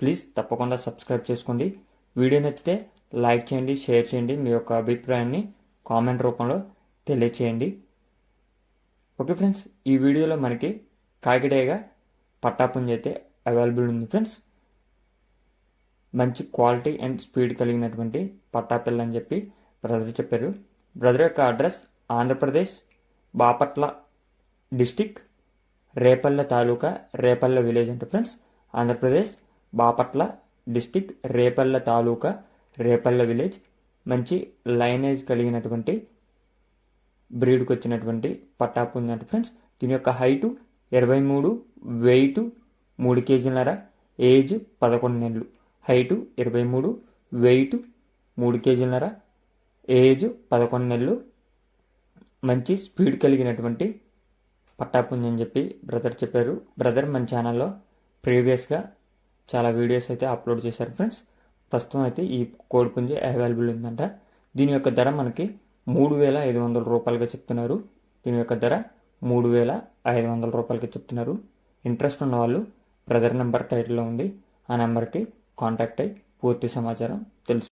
Please తప్పకుండా subscribe చేసుకోండి. Video నచ్చితే లైక్ చేయండి షేర్ చేయండి. మీ యొక్క అభిప్రాయాన్ని కామెంట్ రూపంలో తెలియచేయండి. ఓకే ఫ్రెండ్స్ ఈ వీడియోలో మనకి కాకిడేగా పట్టాపుంజ్ అయితే అవైలబుల్ ఉంది ఫ్రెండ్స్ మంచి క్వాలిటీ అండ్ స్పీడ్ కలిగినటువంటి పట్టాపిల్ల అని చెప్పి బ్రదర్ చెప్పారు. బ్రదర్ యొక్క address Andhra Pradesh Bapatla district Repalle taluka Repalle village అంటే friends Andhra Pradesh Bapatla district Repalle taluka Repalle village మంచి లైనేజ్ కలిగినటువంటి బ్రీడ్కి వచ్చినటువంటి పట్టాపు ఉందంటే ఫ్రెండ్స్ దీని యొక్క హైటు ఇరవై మూడు వెయిట్ మూడు కేజీలన్నర ఏజ్ పదకొండు నెలలు. హైటు ఇరవై మూడు వెయిట్ మూడు కేజీలన్నర ఏజ్ పదకొండు నెలలు. మంచి స్పీడ్ కలిగినటువంటి పట్టాపుంజి అని చెప్పి బ్రదర్ చెప్పారు. బ్రదర్ మన ఛానల్లో ప్రీవియస్గా చాలా వీడియోస్ అయితే అప్లోడ్ చేశారు ఫ్రెండ్స్ ప్రస్తుతం అయితే ఈ కోడిపుంజి అవైలబుల్ ఉందంట. దీని యొక్క ధర మనకి మూడు వేల ఐదు వందల రూపాయలుగా చెప్తున్నారు. దీని యొక్క ధర మూడు వేల ఐదు వందల రూపాయలకి చెప్తున్నారు. ఇంట్రెస్ట్ ఉన్న వాళ్ళు బ్రదర్ నెంబర్ టైటిల్లో ఉంది. ఆ నెంబర్కి కాంటాక్ట్ అయ్యి పూర్తి సమాచారం తెలుసు.